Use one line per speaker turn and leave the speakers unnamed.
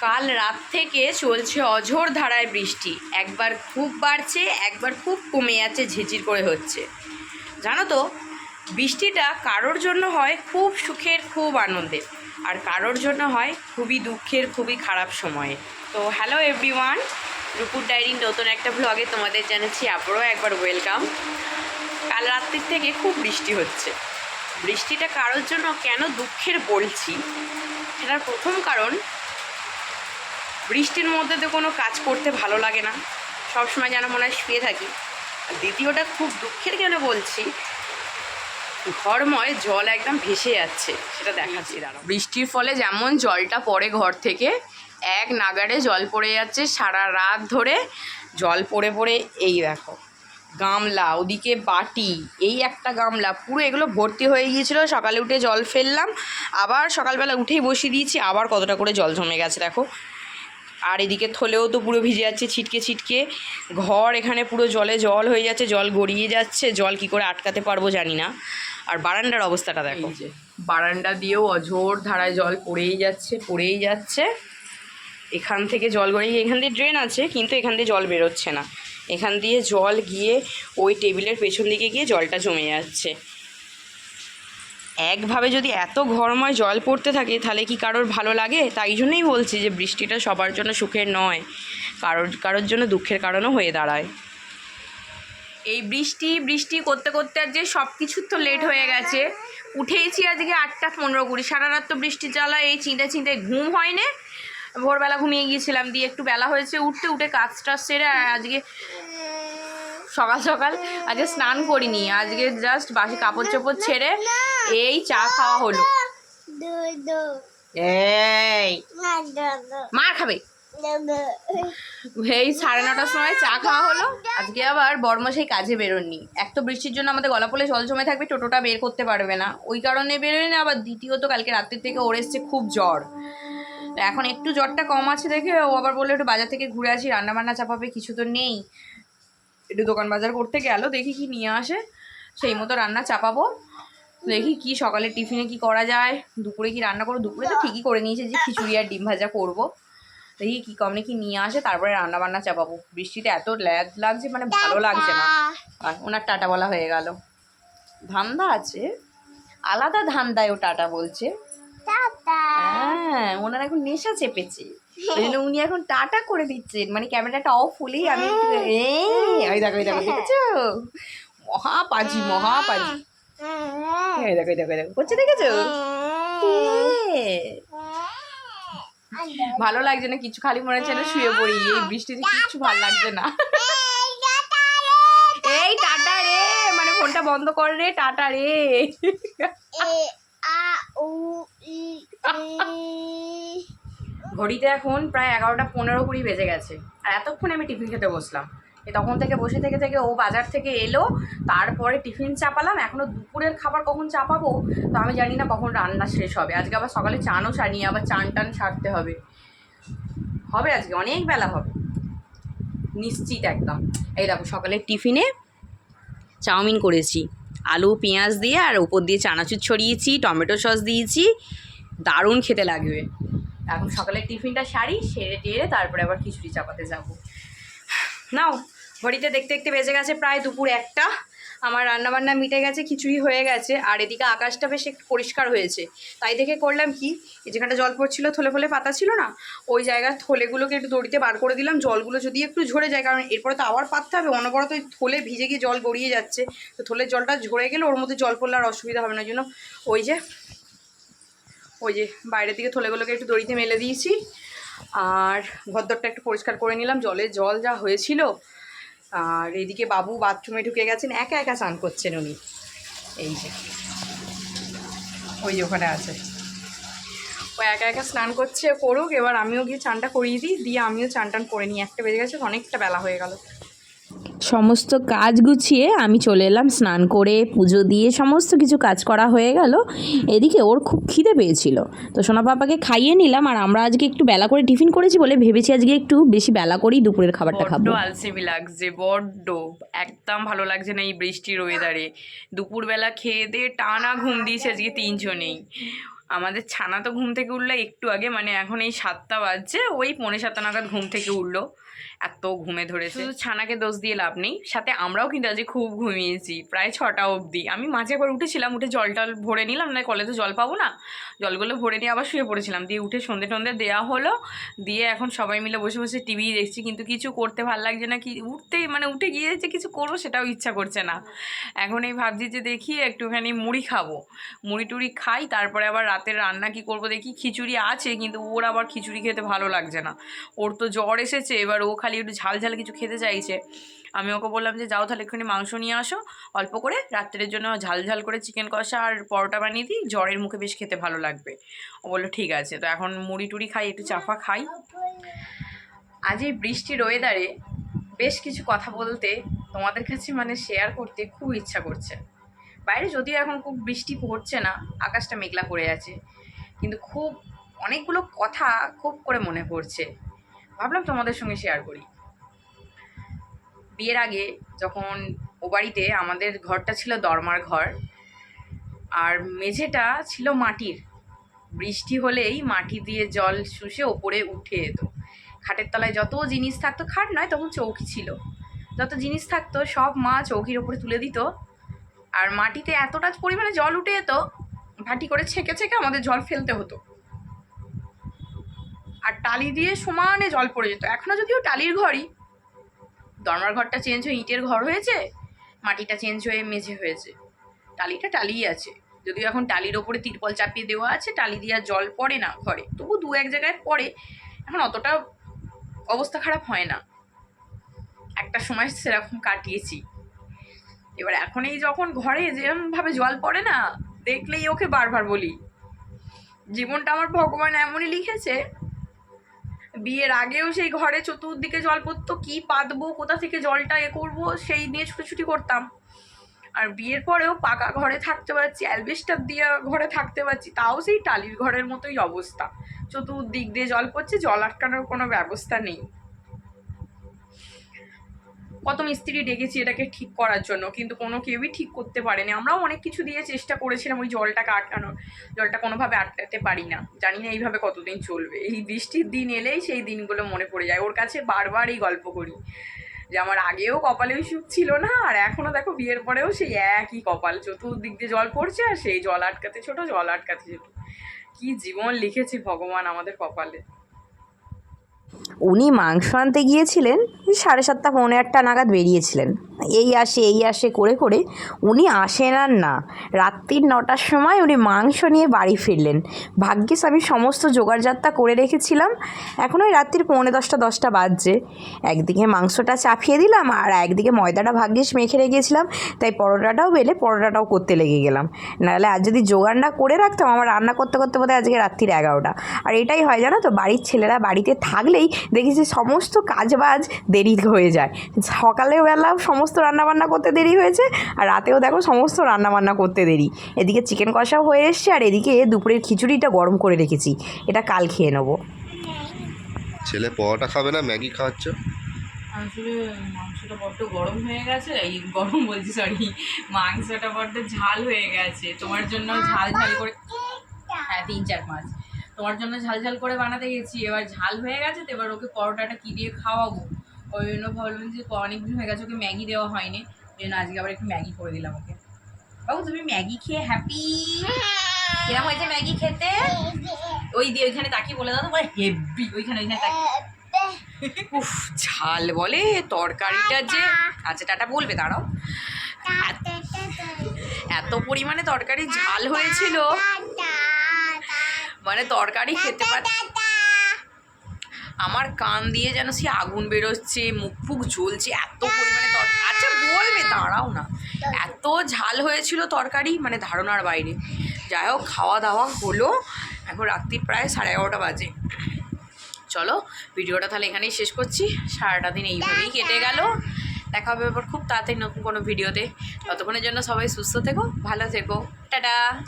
কাল রাত থেকে চলছে অঝোর ধারায় বৃষ্টি। একবার খুব বাড়ছে, একবার খুব কমে যাচ্ছে ঝিঝির করে হচ্ছে। জানো তো, বৃষ্টিটা কারোর জন্য হয় খুব সুখের, খুব আনন্দের। আর কারোর জন্য হয় খুবই দুঃখের, খুবই খারাপ সময়ে। তো হ্যালো এভরিওয়ান রূপুর ডায়েরির নতুন একটা ব্লগে তোমাদের জানাচ্ছি আবারও একবার ওয়েলকাম কাল রাত্রির থেকে খুব বৃষ্টি হচ্ছে। বৃষ্টিটা কারোর জন্য কেন দুঃখের বলছি? সেটার প্রথম কারণ বৃষ্টির মধ্যে তো কোনো কাজ করতে ভালো লাগে না। সবসময় যেন মনে হয় শুয়ে থাকি। দ্বিতীয়টা খুব দুঃখের কেন বলছি, ঘরময় জল একদম ভেসে যাচ্ছে, সেটা দেখাচ্ছি, দাঁড়াও। বৃষ্টির ফলে যেমন জলটা পড়ে ঘর থেকে, এক নাগাড়ে জল পড়ে যাচ্ছে সারা রাত ধরে। জল পড়ে পড়ে এই দেখো, গামলা, ওদিকে বাটি, এই একটা গামলা, পুরো এগুলো ভর্তি হয়ে গিয়েছিল। সকালে উঠে জল ফেললাম, আবার সকালবেলা উঠেই বসিয়ে দিয়েছি, আবার কতটা করে জল জমে গেছে দেখো। আর এদিকে থলেও তো পুরো ভিজে যাচ্ছে ছিটকে ছিটকে। ঘর এখানে পুরো জলে জল হয়ে যাচ্ছে জল গড়িয়ে যাচ্ছে জল কি করে আটকাতে পারব জানি না। আর বারান্দার অবস্থাটা দেখো। বারান্দা দিয়েও অঝোর ধারায় জল পড়েই যাচ্ছে পড়েই যাচ্ছে। এখান থেকে জল গড়িয়ে এখান দিয়ে ড্রেন আছে কিন্তু এখান দিয়ে জল বেরোচ্ছে না। এখান দিয়ে জল গিয়ে ওই টেবিলের পেছন দিকে গিয়ে জলটা জমে যাচ্ছে। একভাবে যদি এত ঘরময় জল পড়তে থাকে, তাহলে কি কারোর ভালো লাগে? তাই জন্যই বলছি যে, বৃষ্টিটা সবার জন্য সুখের নয়। কারোর কারোর জন্য দুঃখের কারণও হয়ে দাঁড়ায়। এই বৃষ্টি বৃষ্টি করতে করতে আর যে সব কিছুর তো লেট হয়ে গেছে। উঠেইছি আজকে আটটা পনেরো কুড়ি। সারা রাত তো বৃষ্টি জ্বালা এই চিন্তা চিন্তায় ঘুম হয় ভোরবেলা ঘুমিয়ে গিয়েছিলাম দিয়ে একটু বেলা হয়েছে উঠতে, উঠে কাজ টাজ সেরে আজকে সকাল সকাল আজকে স্নান করিনি। আজকে জাস্ট বাসি কাপড় চোপড় ছেড়ে এই চা খাওয়া হলো। এই। মার খাবে। এই সাড়ে নটার সময় চা খাওয়া হলো। আজকে আবার বর্মশাই কাজে বেরোননি। এক তো বৃষ্টির জন্য আমাদের গলা পলে জল জমে থাকবে টোটোটা বের করতে পারবে না। ওই কারণে বেরোয় না আবার দ্বিতীয়ত কালকে রাত্রির থেকে ওর এসছে খুব জ্বর। এখন একটু জ্বরটা কম আছে দেখে ও আবার বলল একটু বাজার থেকে ঘুরে আসি রান্না বান্না চাপাবে কিছু তো নেই। একটু দোকান বাজার করতে গেল দেখি কি নিয়ে আসে। সেই মতো রান্না চাপাবো। দেখি কি সকালে টিফিনে কি করা যায়। দুপুরে কি রান্না করব? দুপুরে তো ঠিকই করে নিয়েছে যে খিচুড়ি আর ডিম ভাজা করব। দেখি কি কমনে কি নিয়ে আসে তারপরে রান্না বান্না চাপাবো। বৃষ্টিতে এত ল্যাদ লাগছে মানে ভালো লাগছে না। আর ওনার টাটা বলা হয়ে গেল। ধান্দা আছে। আলাদা ধান্দায় ও টাটা বলছে। হ্যাঁ ওনার এখন নেশা চেপেছে। ওই জন্য উনি এখন টাটা করে দিচ্ছেন। মানে ক্যামেরাটা অফ হলেই আমি একটু এই দেখো দেখো দেখেছ? মহাপাজি মহাপাজি। দেখো দেখো দেখো। করছে দেখেছ? ভালো লাগছে না, কিছু খালি মনে হচ্ছে না শুয়ে পড়ি। এই বৃষ্টিতে কিচ্ছু ভালো লাগছে না। এই টাটা রে মানে ফোনটা বন্ধ কর রে, টাটা রে। ঘড়িতে এখন প্রায় এগারোটা পনেরো কুড়ি বেজে গেছে। আর এতক্ষণ আমি টিফিন খেতে বসলাম। তখন থেকে বসে থেকে থেকে ও বাজার থেকে এলো, তারপরে টিফিন চাপালাম। এখনও দুপুরের খাবার কখন চাপাবো? তো আমি জানি না কখন রান্না শেষ হবে। আজকে আবার সকালে চানও সারিনি, আবার চান টান সারতে হবে। হবে আজকে, অনেক বেলা হবে। নিশ্চিত একদম। এই দেখো, সকালের টিফিনে চাউমিন করেছি। আলু, পেঁয়াজ দিয়ে আর উপর দিয়ে চানাচুর ছড়িয়েছি, টমেটো সস দিয়েছি। দারুণ খেতে লাগবে। এখন সকালের টিফিনটা সারি, সেরে টেরে তারপরে আবার খিচুড়ি চাপাতে যাব। নাও। ঘড়িতে দেখতে দেখতে বেজে গেছে প্রায় দুপুর একটা। আমার রান্নাবান্না মিটে গেছে, খিচুড়ি হয়ে গেছে, আর এদিকে আকাশটা বেশ একটু পরিষ্কার হয়েছে। তাই দেখে করলাম কি যেখানটা জল পড়ছিল, থলে ফলে পাতা ছিল না, ওই জায়গার থলেগুলোকে একটু দড়িতে বার করে দিলাম, জলগুলো যদি একটু ঝরে যায়, কারণ এরপরে তো আবার পাততে হবে, অনবরত ওই থলে ভিজে গিয়ে জল গড়িয়ে যাচ্ছে। তো থলের জলটা ঝরে গেলে ওর মধ্যে জল পড়লে আর অসুবিধা হবে না জন্য ওই যে ওই যে বাইরের দিকে থলেগুলোকে একটু দড়িতে মেলে দিয়েছি। আর ঘরদরটা একটু পরিষ্কার করে নিলাম জলের জল যা হয়েছিল আর এদিকে বাবু বাথরুমে ঢুকে গেছেন, একা একা স্নান করছেন উনি। এই যে, ওই ওখানে আছে। ও একা একা স্নান করছে, করুক, এবার আমিও গিয়ে চানটা করিয়ে দিই, দিয়ে আমিও চান টান করে নিই। একটা বেজে গেছে, অনেকটা বেলা হয়ে গেল।
সমস্ত কাজ গুছিয়ে আমি চলে এলাম, স্নান করে, পুজো দিয়ে সমস্ত কিছু কাজ করা হয়ে গেল। এদিকে ওর খুব খিদে পেয়েছিল। তো সোনা পাপাকে খাইয়ে নিলাম আর আমরা আজকে একটু বেলা করে টিফিন করেছি বলে ভেবেছি আজকে একটু বেশি বেলা করেই দুপুরের খাবারটা খাব।
আলসেমি লাগছে, বড্ড। একদম ভালো লাগছে না এই বৃষ্টির ওয়েদারে দুপুরবেলা খেয়ে দিয়ে টানা ঘুম দিয়েছে আজকে তিনজনেই। আমাদের ছানা তো ঘুম থেকে উঠল একটু আগে মানে এখন এই সাতটা বাজছে, ওই পৌনে সাতটা নাগাদ ঘুম থেকে উঠল। এত ঘুমে ধরেছে। শুধু ছানাকে দোষ দিয়ে লাভ নেই, সাথে আমরাও কিন্তু আজকে খুব ঘুমিয়েছি, প্রায় ছটা অবধি। আমি মাঝে একবার উঠেছিলাম, উঠে জল টল ভরে নিলাম, না কলে তো জল পাবো না, জলগুলো ভরে নিয়ে আবার শুয়ে পড়েছিলাম। দিয়ে উঠে সন্ধে টন্ধে দেওয়া হলো, দিয়ে এখন সবাই মিলে বসে বসে টিভি দেখছি, কিন্তু কিছু করতে ভালো লাগছে না, কি উঠতেই মানে উঠে গিয়ে যে কিছু করব সেটাও ইচ্ছা করছে না। এখন এই ভাবছি যে দেখি একটুখানি মুড়ি খাব। মুড়ি টুড়ি খাই, তারপরে আবার রাতের রান্না কি করব দেখি, খিচুড়ি আছে, কিন্তু ওর আবার খিচুড়ি খেতে ভালো লাগছে না। ওর তো জ্বর এসেছে, এবার ও খালি একটু ঝাল ঝাল কিছু খেতে চাইছে। আমি ওকে বললাম যে, যাও তাহলে একটুখানি মাংস নিয়ে আসো। অল্প করে রাত্রের জন্য ঝাল ঝাল করে চিকেন কষা আর পরোটা বানিয়ে দিই। জ্বরের মুখে বেশ খেতে ভালো লাগবে। ও বলল, ঠিক আছে। তো এখন মুড়ি টুড়ি খাই, একটু চাফা খাই। আজ এই বৃষ্টির ওয়েদারে বেশ কিছু কথা বলতে তোমাদের কাছে মানে শেয়ার করতে খুব ইচ্ছা করছে। বাইরে যদিও এখন খুব বৃষ্টি পড়ছে না, আকাশটা মেঘলা করে আছে। কিন্তু খুব অনেকগুলো কথা খুব করে মনে পড়ছে। ভাবলাম তোমাদের সঙ্গে শেয়ার করি। বিয়ের আগে যখন ও বাড়িতে আমাদের ঘরটা ছিল দরমার ঘর, আর মেঝেটা ছিল মাটির, বৃষ্টি হলেই মাটি দিয়ে জল শুষে ওপরে উঠে যেত খাটের তলায় যত জিনিস থাকতো, খাট নয় তখন চৌকি ছিল। যত জিনিস থাকতো, সব মা চৌকির ওপরে তুলে দিত। আর মাটিতে এতটা পরিমাণে জল উঠে যেত, ভাটি করে ছেঁকে ছেঁকে আমাদের জল ফেলতে হতো। আর টালি দিয়ে সমানে জল পড়ে যেত। এখনও যদিও টালির ঘরই, দরমার ঘরটা চেঞ্জ হয়ে ইটের ঘর হয়েছে, মাটিটা চেঞ্জ হয়ে মেঝে হয়েছে। টালিটা টালিই আছে। যদিও এখন টালির ওপরে তিরপল চাপিয়ে দেওয়া আছে, টালি দিয়ে জল পড়ে না ঘরে। তবু দু এক জায়গায় পড়ে, এখন অতটা অবস্থা খারাপ হয় না। একটা সময় সেরকম কাটিয়েছি। এবার এখন এই যখন ঘরে যেরকমভাবে জল পড়ে না, দেখলেই ওকে বারবার বলি। জীবনটা আমার ভগবান এমনই লিখেছে বিয়ের আগেও সেই ঘরে চতুর্দিকে জল পড়তো, কী পাতবো, কোথা থেকে জলটা এ করব, সেই নিয়ে ছুটোছুটি করতাম। আর বিয়ের পরেও পাকা ঘরে থাকতে পারছি, অ্যালবেস্টার দিয়ে ঘরে থাকতে পারছি, তাও সেই টালির ঘরের মতোই অবস্থা। চতুর্দিক দিয়ে জল পড়ছে, জল আটকানোর কোনো ব্যবস্থা নেই। কত মিস্ত্রি ডেকেছি এটাকে ঠিক করার জন্য, কিন্তু কোনো কেউই ঠিক করতে পারেনি। আমরাও অনেক কিছু দিয়ে চেষ্টা করেছিলাম ওই জলটাকে আটকানোর জলটা কোনোভাবে আটকাতে পারি না। জানি না এইভাবে কতদিন চলবে। এই বৃষ্টির দিন এলেই সেই দিনগুলো মনে পড়ে যায়। ওর কাছে বারবার এই গল্প করি, যে আমার আগেও কপালেও সুখ ছিল না, আর এখনও দেখো বিয়ের পরেও সেই একই কপাল। চতুর্দিক দিয়ে জল পড়ছে আর সেই জল আটকাতে ছোট, জল আটকাতে ছোট। কি জীবন লিখেছে ভগবান আমাদের কপালে।
উনি মাংস আনতে গিয়েছিলেন, সাড়ে সাতটা, পৌনে আটটা নাগাদ বেরিয়েছিলেন। এই আসে এই আসে করে করে উনি আসেন আর না। রাত্রির নটার সময় উনি মাংস নিয়ে বাড়ি ফিরলেন। ভাগ্যিস আমি সমস্ত জোগাড়জাত্তা করে রেখেছিলাম। এখন ওই রাত্রির পৌনে দশটা দশটা বাজছে। একদিকে মাংসটা চাপিয়ে দিলাম আর একদিকে ময়দাটা ভাগ্যিস মেখে রেখেছিলাম। তাই পরোটাটাও বেলে পরোটাটাও করতে লেগে গেলাম। নাহলে আজ যদি জোগাড়টা করে রাখতাম, আমার রান্না করতে করতে বোধহয় আজকে রাত্রির এগারোটা। আর এটাই হয় জানো তো, বাড়ির ছেলেরা বাড়িতে থাকলেই দেখেছি সমস্ত কাজবাজ দেরি হয়ে যায়। সকালবেলাও সমস্ত রান্নাবান্না করতে দেরি হয়েছে আর রাতেও দেখো সমস্ত রান্নাবান্না করতে দেরি। এদিকে চিকেন কষাও হয়ে এসছে আর এদিকে দুপুরের খিচুড়িটা গরম করে রেখেছি। এটা কাল খেয়ে নেব।
ছেলে পরোটা খাবে না? ম্যাগি খাওয়াচ্ছ?
আসলে মাংসটা বড্ড গরম হয়ে গেছে এই গরম বলছি সরি মাংসটা বড্ড ঝাল হয়ে গেছে। তোমার জন্য ঝাল ঝাল করে হ্যাঁ তিন চার পাঁচ তোমার জন্য ঝাল ঝাল করে বানাতে গেছি। এবার ঝাল হয়ে গেছে তো এবার ওকে পরোটাটা কী দিয়ে খাওয়াবো? ওই জন্য ভাবলাম যে অনেকদিন হয়ে গেছে, ওকে ম্যাগি দেওয়া হয়নি। ওই জন্য আজকে আবার একটু ম্যাগি করে দিলাম ওকে। বাবু, তুমি ম্যাগি খেয়ে হ্যাপি কিরম হয়েছে ম্যাগি খেতে? ওই দিয়ে ওইখানে তাকিয়ে বলে দাও তোমার হেভি ওইখানে ওইখানে তাকিয়ে। উফ, ঝাল বলে তরকারিটা যে। আচ্ছা টাটা বলবে, দাঁড়াও। এত পরিমাণে তরকারি ঝাল হয়েছিল। মানে তরকারি খেতে পার। আমার কান দিয়ে যেন সে আগুন বেরোচ্ছে মুখ ফুক জ্বলছে এত পরিমাণে তর- আচ্ছা বলবে দাঁড়াও না। এত ঝাল হয়েছিল তরকারি মানে ধারণার বাইরে। যাই হোক খাওয়া দাওয়া হলো। এখন রাত্রি প্রায় সাড়ে এগারোটা বাজে। চলো ভিডিওটা তাহলে এখানেই শেষ করছি। সারাটা দিন এইভাবেই কেটে গেল। দেখা হবে এবার খুব তাড়াতাড়ি নতুন কোনো ভিডিওতে। ততক্ষণের জন্য সবাই সুস্থ থেকো ভালো থেকো।
টাটা।